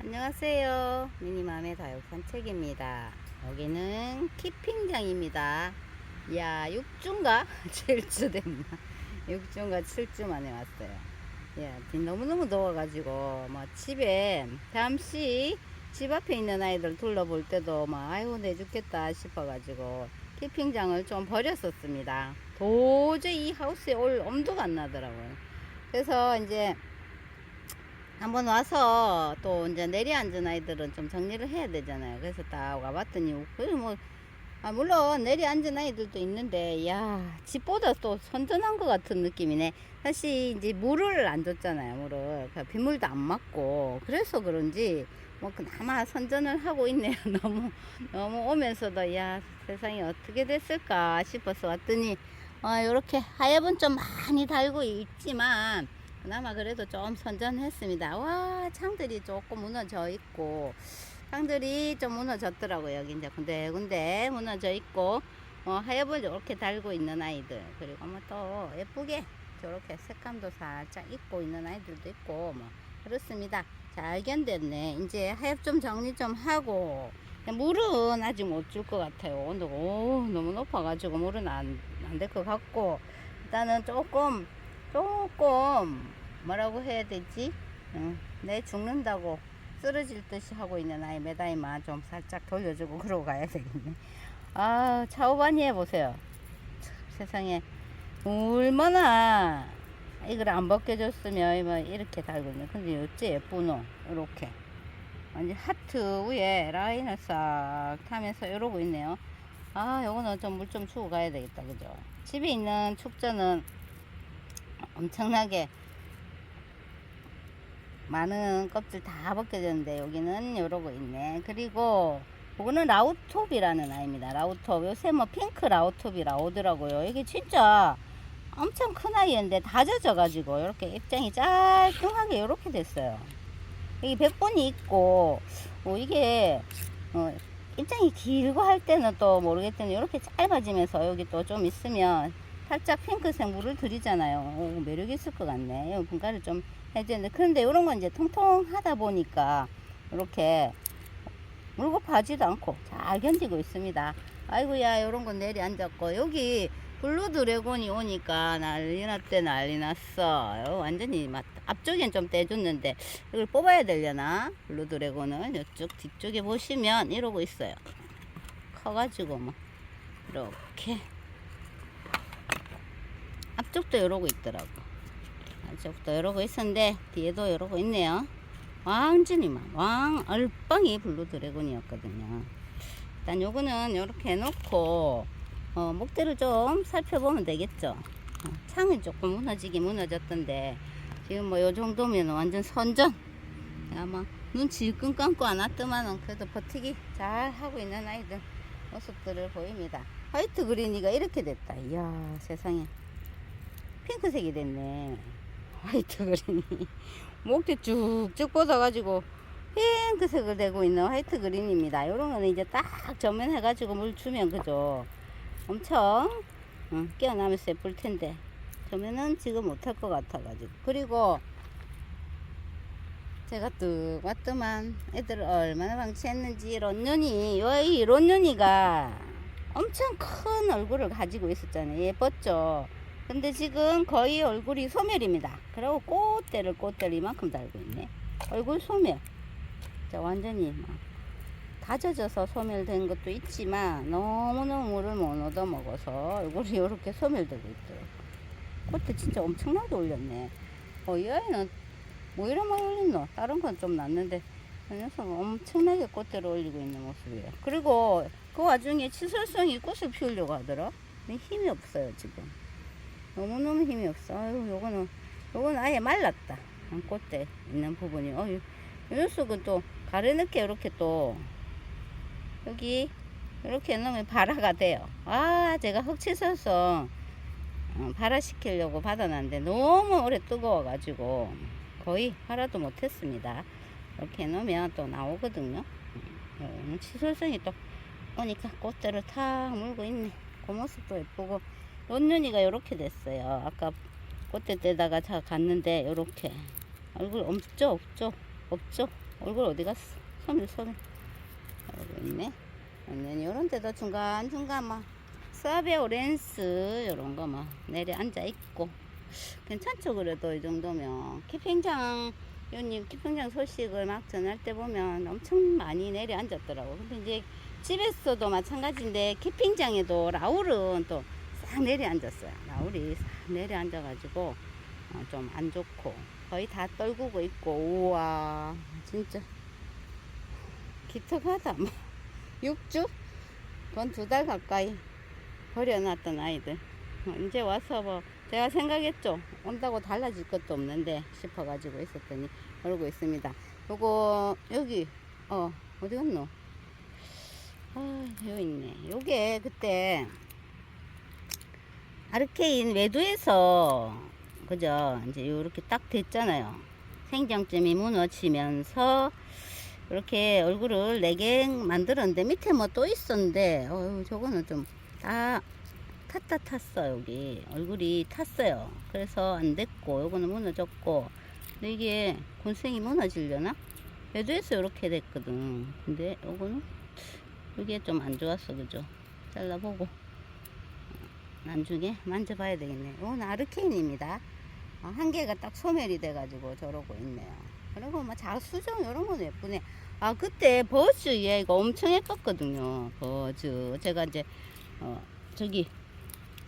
안녕하세요. 미니맘의 다육 산책입니다. 여기는 키핑장입니다. 야, 6주인가? 7주 됐나? 6주인가 7주 만에 왔어요. 야, 너무너무 더워가지고, 뭐, 집에 잠시 집 앞에 있는 아이들 둘러볼 때도 막, 아이고, 내 죽겠다 싶어가지고, 키핑장을 좀 버렸었습니다. 도저히 이 하우스에 올 엄두가 안 나더라고요. 그래서 이제, 한번 와서 또 이제 내려앉은 아이들은 좀 정리를 해야 되잖아요. 그래서 딱 와봤더니, 그 뭐, 아, 물론 내려앉은 아이들도 있는데, 야 집보다 또 선전한 것 같은 느낌이네. 사실 이제 물을 안 줬잖아요, 물을. 그러니까 빗물도 안 맞고. 그래서 그런지, 뭐, 그나마 선전을 하고 있네요. 너무, 너무 오면서도, 야 세상이 어떻게 됐을까 싶어서 왔더니, 어, 요렇게 하엽은 좀 많이 달고 있지만, 그나마 그래도 좀 선전했습니다. 와, 창들이 조금 무너져 있고, 창들이 좀 무너졌더라고요. 여기 이제 군데군데 무너져 있고, 어, 하엽을 이렇게 달고 있는 아이들. 그리고 뭐 또 예쁘게 저렇게 색감도 살짝 입고 있는 아이들도 있고, 뭐, 그렇습니다. 잘 견뎠네. 이제 하엽 좀 정리 좀 하고, 물은 아직 못 줄 것 같아요. 온도가 오, 너무 높아가지고 물은 안, 안 될 것 같고, 일단은 조금 조금 뭐라고 해야 되지? 응, 내 죽는다고 쓰러질 듯이 하고 있는 아이 메다이만 좀 살짝 돌려주고 그러고 가야 되겠네. 아 차오바니 해보세요. 참, 세상에 얼마나 이걸 안 벗겨줬으면 뭐 이렇게 달고 있네. 근데 어째 예쁘노? 이렇게 완전 하트 위에 라인을 싹 타면서 이러고 있네요. 아 요거는 좀물좀 주고 가야 되겠다 그죠? 집에 있는 축전은 엄청나게 많은 껍질 다 벗겨졌는데 여기는 이러고 있네. 그리고 이거는 라우톱이라는 아이입니다. 라우톱. 요새 뭐 핑크 라우톱이 나오더라고요. 이게 진짜 엄청 큰 아이였는데 다 젖어가지고 이렇게 입장이 짤뚱하게 이렇게 됐어요. 여기 백본이 있고 뭐 이게 어, 입장이 길고 할 때는 또 모르겠더니 이렇게 짧아지면서 여기 또 좀 있으면 살짝 핑크색 물을 들이잖아요. 오, 매력 있을 것 같네. 이 분갈이 좀 해주는데 그런데 이런 건 이제 통통하다 보니까 이렇게 물고 파지도 않고 잘 견디고 있습니다. 아이고야 이런 건 내려앉았고 여기 블루 드래곤이 오니까 난리 났대 난리 났어. 요 완전히 막 앞쪽엔 좀 떼줬는데 이걸 뽑아야 되려나? 블루 드래곤은 이쪽 뒤쪽에 보시면 이러고 있어요. 커가지고 뭐 이렇게 앞쪽도 이러고 있더라고. 앞쪽도 이러고 있었는데 뒤에도 이러고 있네요. 완전히 막왕 얼빵이 블루 드래곤이었거든요. 일단 요거는 이렇게 해놓고 어, 목대를 좀 살펴보면 되겠죠. 어, 창이 조금 무너지긴 무너졌던데 지금 뭐 요 정도면 완전 선전. 아마 눈 질끈 감고 안 왔더만은 그래도 버티기 잘 하고 있는 아이들 모습들을 보입니다. 화이트 그린이가 이렇게 됐다. 이야 세상에 핑크색이 됐네. 화이트 그린이 목대 쭉쭉 뻗어가지고 핑크색을 내고 있는 화이트 그린입니다. 요런 거는 이제 딱 전면 해가지고 물 주면 그죠. 엄청 어, 깨어나면서 예쁠 텐데. 그러면은 지금 못할 것 같아가지고. 그리고 제가 뚝 왔더만 애들을 얼마나 방치했는지 론년이 이 론년이가 엄청 큰 얼굴을 가지고 있었잖아요. 예뻤죠? 근데 지금 거의 얼굴이 소멸입니다. 그리고 꽃대를 꽃대를 이만큼 달고 있네. 얼굴 소멸. 자 완전히 막 다져져서 소멸된 것도 있지만 너무너무 물을 못 얻어 먹어서 얼굴이 이렇게 소멸되고 있더라고. 꽃대 진짜 엄청나게 올렸네. 어, 이 아이는 뭐 이런 많이 올렸노? 다른 건 좀 낫는데 이 녀석은 엄청나게 꽃대를 올리고 있는 모습이에요. 그리고 그 와중에 치설성이 꽃을 피우려고 하더라. 힘이 없어요 지금. 너무너무 힘이 없어. 아유 요거는 요거는 아예 말랐다. 한 꽃대 있는 부분이. 어, 이, 이 녀석은 또 가래 늦게 이렇게 또 여기 이렇게 넣으면 발화가 돼요. 아, 제가 흑치설성 어, 발화시키려고 받아놨는데 너무 오래 뜨거워 가지고 거의 발화도 못했습니다. 이렇게 넣으면 또 나오거든요. 음, 치설성이 또 오니까 꽃대를 탁 물고 있네. 그 모습도 예쁘고 론눈이가 이렇게 됐어요. 아까 꽃대 때다가 자 갔는데 요렇게 얼굴 없죠 없죠 없죠 얼굴 어디 갔어 소멸 소멸 하고 있네 오늘 요런 데도 중간중간 막 서베 오렌스 요런 거 막 내려 앉아 있고. 괜찮죠 그래도 이 정도면. 키핑장 요님 키핑장 소식을 막 전할 때 보면 엄청 많이 내려 앉았더라고. 근데 이제 집에서도 마찬가지인데 키핑장에도 라울은 또 싹 내려 앉았어요. 라울이 싹 내려 앉아 가지고 어, 좀안 좋고. 거의 다 떨구고 있고. 우와 진짜 기특하다. 뭐 6주? 건 두 달 가까이 버려놨던 아이들. 어, 이제 와서 뭐 제가 생각했죠. 온다고 달라질 것도 없는데 싶어가지고 있었더니 그러고 있습니다. 요거 여기 어 어디 갔노? 아 여기 있네. 요게 그때 아르케인 외두에서 그죠? 이제 요렇게 딱 됐잖아요. 생장점이 무너지면서 이렇게 얼굴을 네개 만들었는데 밑에 뭐 또 있었는데 어 저거는 좀 다 탔다 탔어 여기. 얼굴이 탔어요. 그래서 안 됐고 요거는 무너졌고. 근데 이게 곤생이 무너지려나? 외두에서 이렇게 됐거든. 근데 요거는 이게 좀 안 좋았어 그죠? 잘라보고. 나중에 만져봐야 되겠네. 이건 아르케인입니다. 어, 한 개가 딱 소멸이 돼가지고 저러고 있네요. 그리고 뭐 자수정 이런 건 예쁘네 아 그때 버즈 얘가 엄청 예뻤거든요. 버즈 제가 이제 어 저기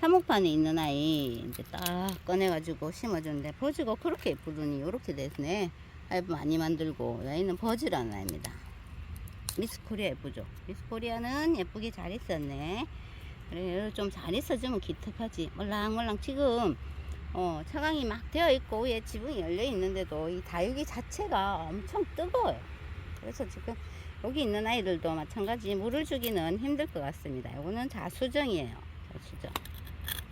사목판에 있는 아이 이제 딱 꺼내 가지고 심어줬는데 버즈가 그렇게 예쁘더니 이렇게 됐네. 아이 많이 만들고. 얘는 버즈라는 아이입니다. 미스 코리아 예쁘죠? 미스 코리아는 예쁘게 잘 있었네. 그래 좀잘 있어주면 기특하지. 몰랑몰랑 지금 어 차광이 막 되어 있고 위에 지붕이 열려 있는데도 이 다육이 자체가 엄청 뜨거워요 그래서 지금 여기 있는 아이들도 마찬가지 물을 주기는 힘들 것 같습니다. 이거는 자수정이에요. 자수정.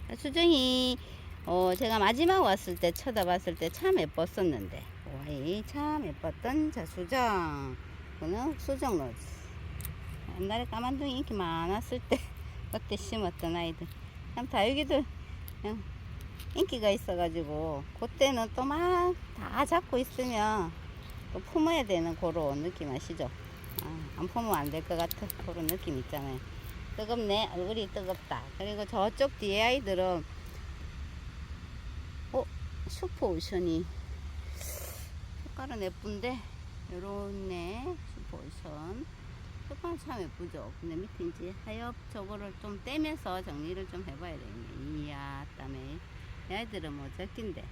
자수정이 어 제가 마지막 왔을 때 쳐다봤을 때 참 예뻤었는데 와이 참 예뻤던 자수정. 이거는 수정 로즈. 옛날에 까만둥이 인기 많았을 때 그때 심었던 아이들. 참 다육이들 인기가 있어가지고 그때는 또 막 다 잡고 있으면 또 품어야 되는 그런 느낌 아시죠? 아, 안 품으면 안 될 것 같은 그런 느낌 있잖아요. 뜨겁네 얼굴이 뜨겁다. 그리고 저쪽 뒤에 아이들은 어 슈퍼 오션이 색깔은 예쁜데 요렇네 슈퍼 오션 색깔은 참 예쁘죠. 근데 밑에 이제 하엽 저거를 좀 떼면서 정리를 좀 해봐야 되겠네. 이야 땀에 이 아이들은 뭐 적긴데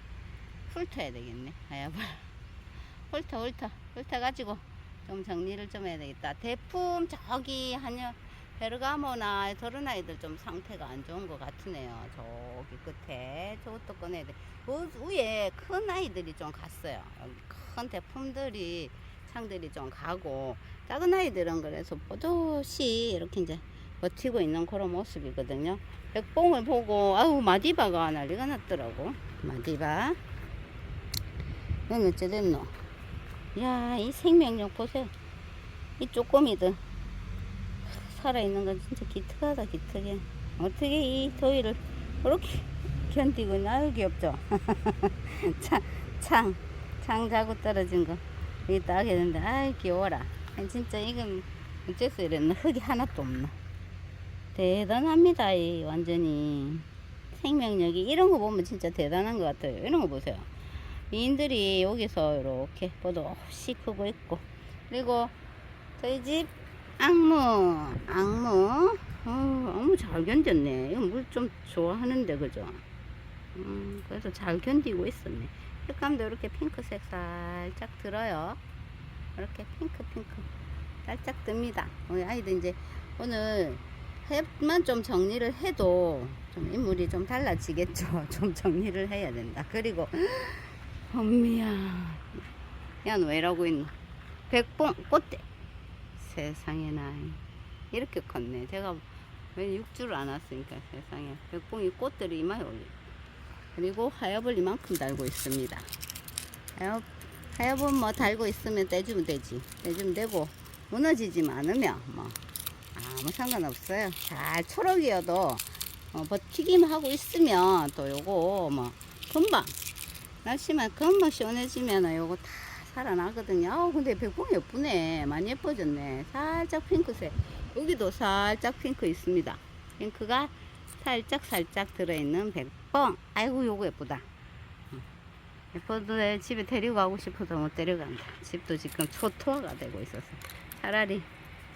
훑어야 되겠네 하엽을 훑어 훑어 훑어 가지고 좀 정리를 좀 해야 되겠다. 대품 저기 한여 베르가모나 저런 아이들 좀 상태가 안 좋은 것 같으네요. 저기 끝에 저것도 꺼내야 돼. 그 위에 큰 아이들이 좀 갔어요. 큰 대품들이 창들이 좀 가고 작은 아이들은 그래서 뽀듯이 이렇게 이제 버티고 있는 그런 모습이거든요. 백봉을 보고 아우 마디바가 난리가 났더라고. 마디바. 이건 어째 됐노 야, 이 생명력 보세요. 이 쪼꼬미들. 살아있는 건 진짜 기특하다, 기특해. 어떻게 이 더위를 그렇게 견디고? 아유, 귀엽죠? 창, 창, 창 자고 떨어진 거. 여기 딱 했는데, 아이, 귀여워라. 진짜 이건 어째서 이랬나? 흙이 하나도 없나? 대단합니다, 이 완전히. 생명력이 이런 거 보면 진짜 대단한 것 같아요. 이런 거 보세요. 미인들이 여기서 이렇게 보도없이 크고 있고. 그리고 저희 집 악무 악무 어, 악무 잘 견뎠네. 이거 물 좀 좋아하는데 그죠? 음, 그래서 잘 견디고 있었네. 색감도 이렇게 핑크색 살짝 들어요. 이렇게 핑크 핑크 살짝 듭니다. 우리 아이들 이제 오늘 햇만 좀 정리를 해도 좀 인물이 좀 달라지겠죠. 좀 정리를 해야 된다. 그리고 엄미야. 야, 너 왜라고 있노? 백봉, 꽃대. 세상에나. 이렇게 컸네. 제가 왜 육주를 안 왔으니까 세상에. 백봉이 꽃들이 이마에 올려. 그리고 하엽을 이만큼 달고 있습니다. 하엽, 하엽은 뭐 달고 있으면 떼주면 되지. 떼주면 되고, 무너지지 않으면 뭐, 아무 상관없어요. 잘 초록이어도 어, 버티기만 하고 있으면 또 요거 뭐 금방 날씨만 금방 시원해지면 요거 다 살아나거든요. 아 근데 백봉 예쁘네. 많이 예뻐졌네. 살짝 핑크색. 여기도 살짝 핑크 있습니다. 핑크가 살짝 살짝 들어있는 백봉. 아이고 요거 예쁘다. 어. 예뻐도 집에 데리고 가고 싶어도 못 데려간다. 집도 지금 초토화가 되고 있어서 차라리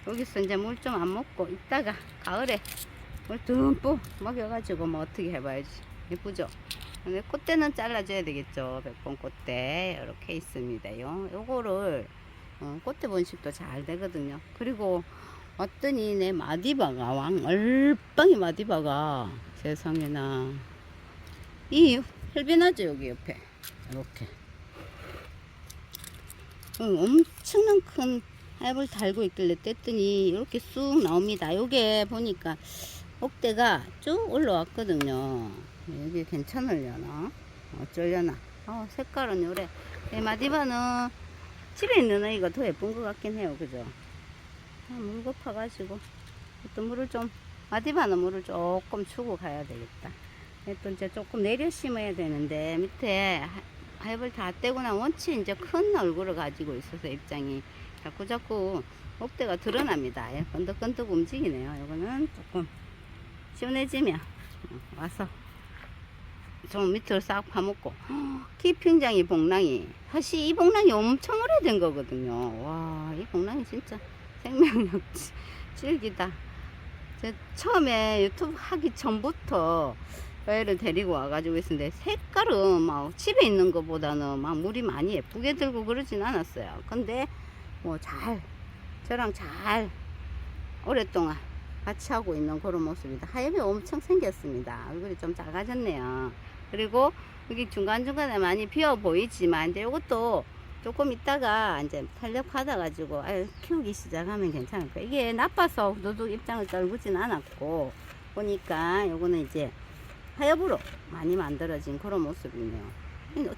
여기서 이제 물 좀 안 먹고 있다가 가을에 물 듬뿍 먹여가지고 뭐 어떻게 해봐야지 예쁘죠? 근데 꽃대는 잘라줘야 되겠죠. 백번 꽃대 이렇게 있습니다요. 요거를 어, 꽃대 번식도 잘 되거든요. 그리고 왔더니 내 마디바가 왕 얼빵이 마디바가 세상에나 이 헬빈하죠 여기 옆에 이렇게 어, 엄청난 큰 하엽을 달고 있길래 뗐더니 이렇게 쑥 나옵니다. 요게 보니까 꼭대가 쭉 올라왔거든요. 여기 괜찮으려나? 어쩌려나? 어, 색깔은 요래. 이 마디바는 집에 있는 아이가 더 예쁜 것 같긴 해요. 그죠? 아, 물 급해가지고 또 물을 좀 마디바는 물을 조금 주고 가야 되겠다. 예, 또 이제 조금 내려 심어야 되는데 밑에 하- 하엽을 다 떼고 나 원치 이제 큰 얼굴을 가지고 있어서 입장이 자꾸 자꾸 목대가 드러납니다. 예, 건덕건덕 움직이네요. 이거는 조금 시원해지면 어, 와서 좀 밑으로 싹 파먹고 키핑장이 복랑이 사실 이 복랑이 엄청 오래된 거거든요. 와, 이 복랑이 진짜 생명력 지- 질기다. 제 처음에 유튜브 하기 전부터 애를 데리고 와가지고 있었는데 색깔은 막 집에 있는 것보다는 막 물이 많이 예쁘게 들고 그러진 않았어요. 근데 뭐 잘 저랑 잘 오랫동안 같이 하고 있는 그런 모습이다. 하엽이 엄청 생겼습니다. 얼굴이 좀 작아졌네요. 그리고 여기 중간중간에 많이 비어 보이지만 이제 이것도 조금 있다가 이제 탄력하다 가지고 아유, 키우기 시작하면 괜찮을 거예요. 이게 나빠서 도둑 입장을 떨구진 않았고 보니까 요거는 이제 하엽으로 많이 만들어진 그런 모습이네요.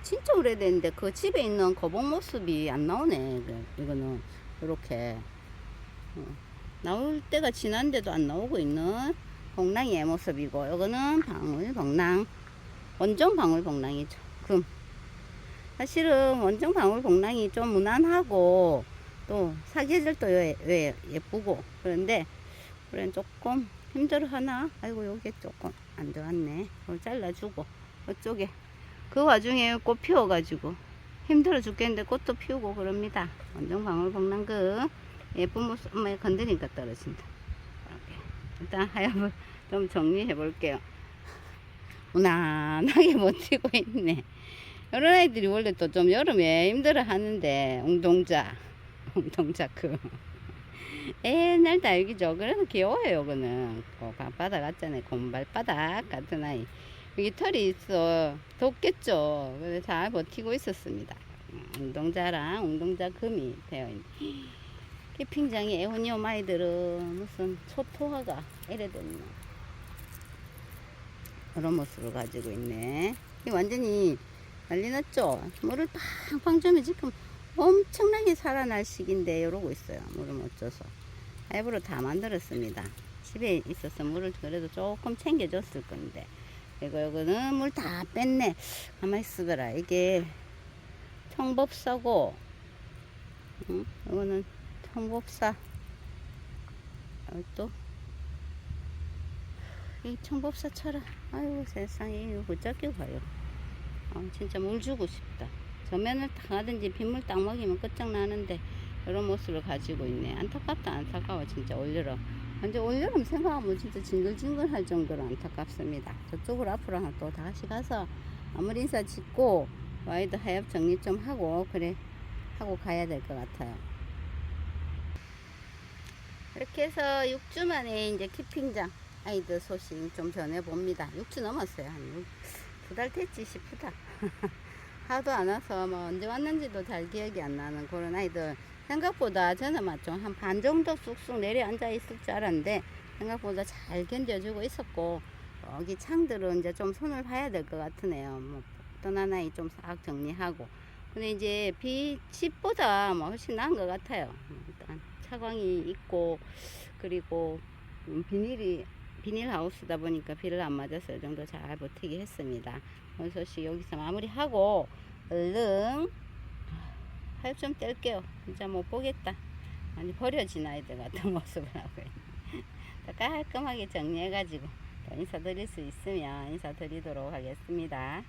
진짜 오래됐는데 그 집에 있는 거북 모습이 안 나오네. 이거- 이거는 이렇게 어, 나올 때가 지난데도 안 나오고 있는 복랑이의 모습이고 이거는 방울 복랑 원정 방울 복랑이죠. 금. 사실은 원정 방울 복랑이 좀 무난하고 또 사계절도 왜, 왜 예쁘고 그런데 그래 조금 힘들어 하나? 아이고 요게 조금 안 좋았네. 이걸 잘라주고 이쪽에 그 와중에 꽃 피워가지고 힘들어 죽겠는데 꽃도 피우고 그럽니다. 원정 방울 복랑 그 예쁜 모습 엄마 건드니까 떨어진다. 이렇게. 일단 하엽을 좀 정리해 볼게요. 무난하게 버티고 있네. 이런 아이들이 원래 또 좀 여름에 힘들어 하는데 웅동자 웅동자 그. 옛날 달기죠. 그래서 귀여워요 이거는. 그 밤바닥 같잖아요. 곰발바닥 같은 아이. 여기 털이 있어. 덥겠죠. 그래서 잘 버티고 있었습니다. 음, 웅동자랑 웅동자 금이 되어 있네 키핑장의 에오니움 아이들은 무슨 초토화가 이래 됐네 그런 모습을 가지고 있네. 이 완전히 난리 났죠? 물을 팡팡 주면 지금 엄청나게 살아날 시기인데 이러고 있어요. 물을 못 줘서. 하이브로 다 만들었습니다. 집에 있어서 물을 그래도 조금 챙겨줬을 건데. 이거 이거는 물 다 뺐네. 가만히 있어봐라. 이게 청법사고 응? 이거는 청법사. 여기 또? 이 청법사처럼 아이고 세상에. 이거 붙잡기고 가요. 아, 진짜 물 주고 싶다. 전면을 당하든지 빗물 딱 먹이면 끝장나는데 이런 모습을 가지고 있네. 안타깝다 안타까워 진짜 올여름 근데 올여름 생각하면 진짜 징글징글 할 정도로 안타깝습니다. 저쪽으로 앞으로 또 다시 가서 아무리 인사 짓고 와이드 하엽 정리 좀 하고 그래. 하고 가야 될 것 같아요 이렇게 해서 6주 만에 이제 키핑장 아이들 소식 좀 전해봅니다. 6주 넘었어요. 한 두 달 됐지 싶다. 하도 안 와서 뭐 언제 왔는지도 잘 기억이 안 나는 그런 아이들. 생각보다 저는 막 좀 한 반 정도 쑥쑥 내려앉아 있을 줄 알았는데 생각보다 잘 견뎌주고 있었고 여기 창들은 이제 좀 손을 봐야 될 것 같으네요. 뭐 떠난 아이 좀 싹 정리하고. 근데 이제 비 집보다 뭐 훨씬 나은 것 같아요. 일단 차광이 있고 그리고 음, 비닐이 비닐 하우스다 보니까 비를 안 맞아서 이 정도 잘 버티게 했습니다. 오늘 소식 여기서 마무리하고 얼른 할 좀 뗄게요. 진짜 못 보겠다. 아니 버려진 아이들 같은 모습을 하고 있네. 더 깔끔하게 정리해가지고 또 인사드릴 수 있으면 인사드리도록 하겠습니다.